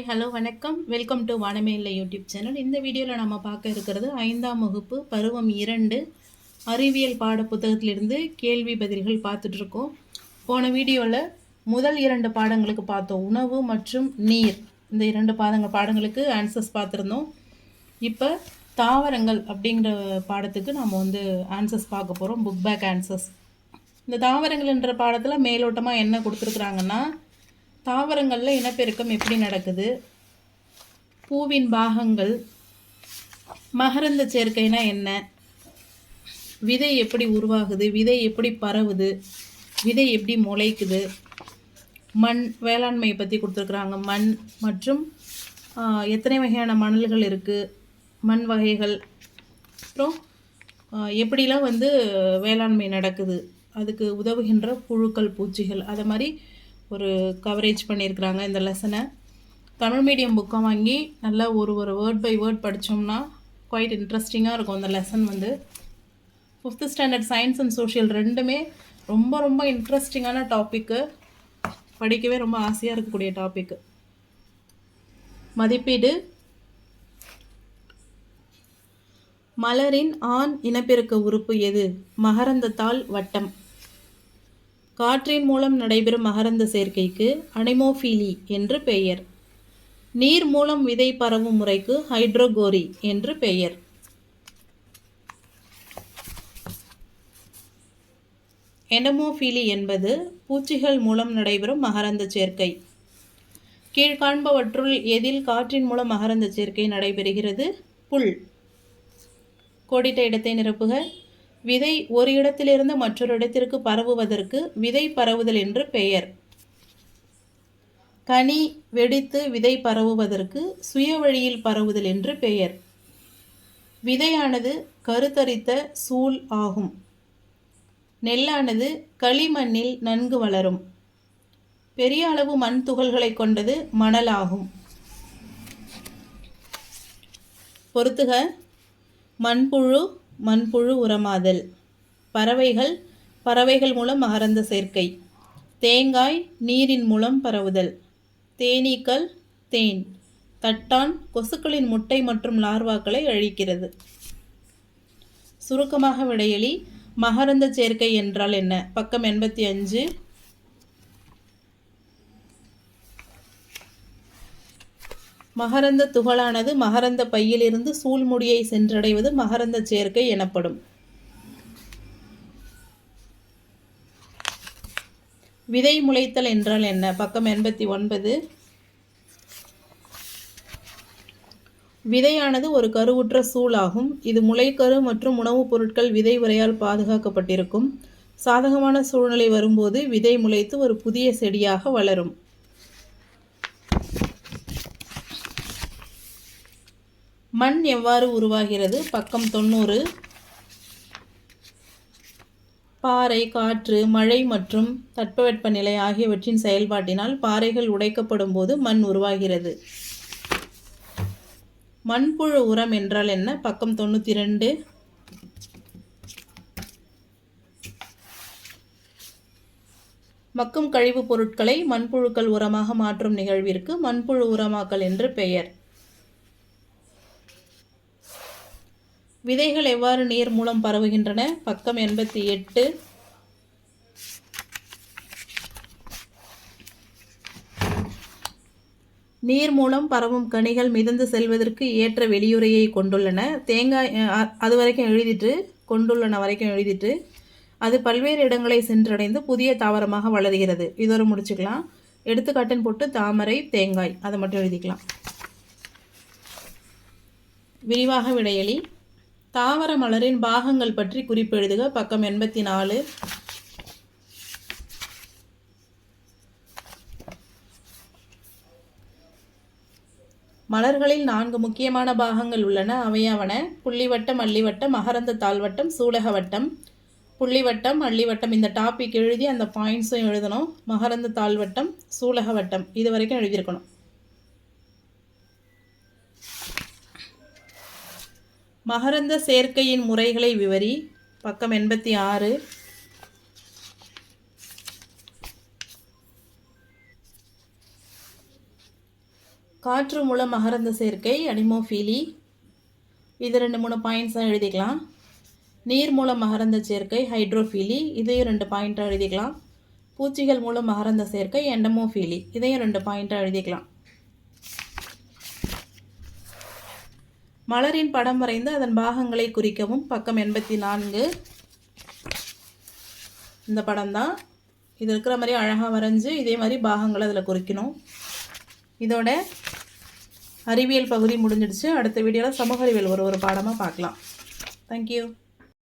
Hi hello வணக்கம். Welcome to வானமே இல்லை யூடியூப் சேனல் இந்த வீடியோவில் நம்ம பார்க்க இருக்கிறது ஐந்தாம் வகுப்பு பருவம் இரண்டு அறிவியல் பாட புத்தகத்திலிருந்து கேள்வி பதில்கள் பார்த்துட்ருக்கோம் போன வீடியோவில் முதல் இரண்டு பாடங்களுக்கு பார்த்தோம். உணவு மற்றும் நீர். இந்த இரண்டு பாதங்க பாடங்களுக்கு ஆன்சர்ஸ் பார்த்துருந்தோம். இப்போ தாவரங்கள் அப்படிங்கிற பாடத்துக்கு நம்ம வந்து ஆன்சர்ஸ் பார்க்க போகிறோம் புக் பேக் ஆன்சர்ஸ் இந்த தாவரங்கள்ன்ற பாடத்தில் மேலோட்டமாக என்ன கொடுத்துருக்குறாங்கன்னா தாவரங்களில் இனப்பெருக்கம் எப்படி நடக்குது? பூவின் பாகங்கள் மகரந்த சேர்க்கைனா என்ன? விதை எப்படி உருவாகுது? விதை எப்படி பரவுது? விதை எப்படி முளைக்குது? மண் வேளாண்மையை பற்றி கொடுத்துருக்குறாங்க. மண் மற்றும் எத்தனை வகையான மணல்கள் இருக்குது மண் வகைகள். அப்புறம் எப்படிலாம் வந்து வேளாண்மை நடக்குது? அதுக்கு உதவுகின்ற புழுக்கள் பூச்சிகள் அதை மாதிரி ஒரு கவரேஜ் பண்ணியிருக்கிறாங்க இந்த லெசனை தமிழ் மீடியம் புக்கை வாங்கி நல்லா ஒரு ஒரு வேர்ட் பை வேர்ட் படித்தோம்னா குவைட் இன்ட்ரெஸ்டிங்காக இருக்கும் அந்த லெசன் வந்து. Fifth standard science and social ரெண்டுமே ரொம்ப ரொம்ப இன்ட்ரெஸ்டிங்கான டாப்பிக்கு படிக்கவே ரொம்ப ஆசையாக இருக்கக்கூடிய டாப்பிக்கு மதிப்பீடு. மலரின் ஆண் இனப்பெருக்க உறுப்பு எது? மகரந்தத்தாள் வட்டம். காற்றின் மூலம் நடைபெறும் மகரந்த சேர்க்கைக்கு அனிமோஃபீலி என்று பெயர். நீர் மூலம் விதை பரவும் முறைக்கு ஹைட்ரோகோரி என்று பெயர். எனமோஃபீலி என்பது பூச்சிகள் மூலம் நடைபெறும் மகரந்த சேர்க்கை. கீழ்காண்பவற்றுள் எதில் காற்றின் மூலம் மகரந்த சேர்க்கை நடைபெறுகிறது? புல். கோடிட்ட இடத்தை நிரப்புக. விதை ஒரு இடத்திலிருந்து மற்றொரு இடத்திற்கு பரவுவதற்கு விதை பரவுதல் என்று பெயர். கனி வெடித்து விதை பரவுவதற்கு சுய வழியில் பரவுதல் என்று பெயர். விதையானது கருத்தரித்த சூழ் ஆகும். நெல்லானது களிமண்ணில் நன்கு வளரும். பெரிய அளவு மண் துகள்களை கொண்டது மணல் ஆகும் பொறுத்துக. மண்புழு மண்புழு உரமாதல். பறவைகள் பறவைகள் மூலம் மகரந்த சேர்க்கை. தேங்காய் நீரின் மூலம் பரவுதல். தேனீக்கள் தேன். தட்டான் கொசுக்களின் முட்டை மற்றும் லார்வாக்களை அழிக்கிறது. சுருக்கமாக விடையளி மகரந்த சேர்க்கை என்றால் என்ன? பக்கம் எண்பத்தி அஞ்சு மகரந்த துகளானது மகரந்த பையிலிருந்து சூழ்முடியை சென்றடைவது மகரந்த சேர்க்கை எனப்படும். விதை முளைத்தல் என்றால் என்ன? பக்கம் எண்பத்தி ஒன்பது. விதையானது ஒரு கருவுற்ற சூளாகும் இது முளைக்கரு மற்றும் உணவுப் பொருட்கள் விதை உரையால் பாதுகாக்கப்பட்டிருக்கும். சாதகமான சூழ்நிலை வரும்போது விதை முளைத்து ஒரு புதிய செடியாக வளரும். மண் எவ்வாறு உருவாகிறது? பக்கம் தொண்ணூறு. பாறை காற்று மழை மற்றும் தட்பவெப்பநிலை ஆகியவற்றின் செயல்பாட்டினால் பாறைகள் உடைக்கப்படும் போது மண் உருவாகிறது. மண்புழு உரம் என்றால் என்ன? பக்கம் தொண்ணூற்றி ரெண்டு மக்கும் கழிவுப் பொருட்களை மண்புழுக்கள் உரமாக மாற்றும் நிகழ்விற்கு மண்புழு உரமாக்கல் என்று பெயர். விதைகள் எவ்வாறு நீர் மூலம் பரவுகின்றன? பக்கம் எண்பத்தி எட்டு. நீர் மூலம் பரவும் கனிகள் மிதந்து செல்வதற்கு ஏற்ற வெளியுறையை கொண்டுள்ளன. தேங்காய் அது வரைக்கும் எழுதிட்டு கொண்டுள்ளன வரைக்கும் எழுதிட்டு அது பல்வேறு இடங்களை சென்றடைந்து புதிய தாவரமாக வளர்கிறது. இதோட முடிச்சுக்கலாம். எடுத்துக்காட்டுன்னு போட்டு தாமரை தேங்காய் அதை மட்டும் எழுதிக்கலாம். விரிவாக விடையளி. தாவர மலரின் பாகங்கள் பற்றி குறிப்பெழுதுக. பக்கம் எண்பத்தி நாலு மலர்களில் நான்கு முக்கியமான பாகங்கள் உள்ளன. அவையவன புள்ளிவட்டம் அள்ளிவட்டம் மகரந்த தாழ்வட்டம் சூலக வட்டம். புள்ளிவட்டம் அள்ளிவட்டம் இந்த டாபிக் எழுதி அந்த பாயிண்ட்ஸும் எழுதணும். மகரந்த தாழ்வட்டம் சூலக வட்டம். இது வரைக்கும் எழுதியிருக்கணும். மகரந்த சேர்க்கையின் முறைகளை விவரி பக்கம் எண்பத்தி ஆறு. காற்று மூலம் மகரந்த சேர்க்கை அனிமோஃபீலி. இது ரெண்டு மூணு பாயிண்ட்ஸாக எழுதிக்கலாம். நீர் மூலம் மகரந்த சேர்க்கை ஹைட்ரோஃபீலி. இதையும் ரெண்டு பாயிண்ட்டாக எழுதிக்கலாம். பூச்சிகள் மூலம் மகரந்த சேர்க்கை எண்டமோஃபீலி. இதையும் ரெண்டு பாயிண்ட்டாக எழுதிக்கலாம். மலரின் படம் வரைந்து அதன் பாகங்களை குறிக்கவும். பக்கம் எண்பத்தி நான்கு இந்த படம் தான் இது இருக்கிற மாதிரி அழகாக வரைஞ்சி இதே மாதிரி பாகங்களை அதில் குறிக்கணும். இதோட அறிவியல் பகுதி முடிஞ்சிடுச்சு. அடுத்த வீடியோவில் சமூக அறிவியல் ஒரு ஒரு பாடமாக பார்க்கலாம். தேங்க்யூ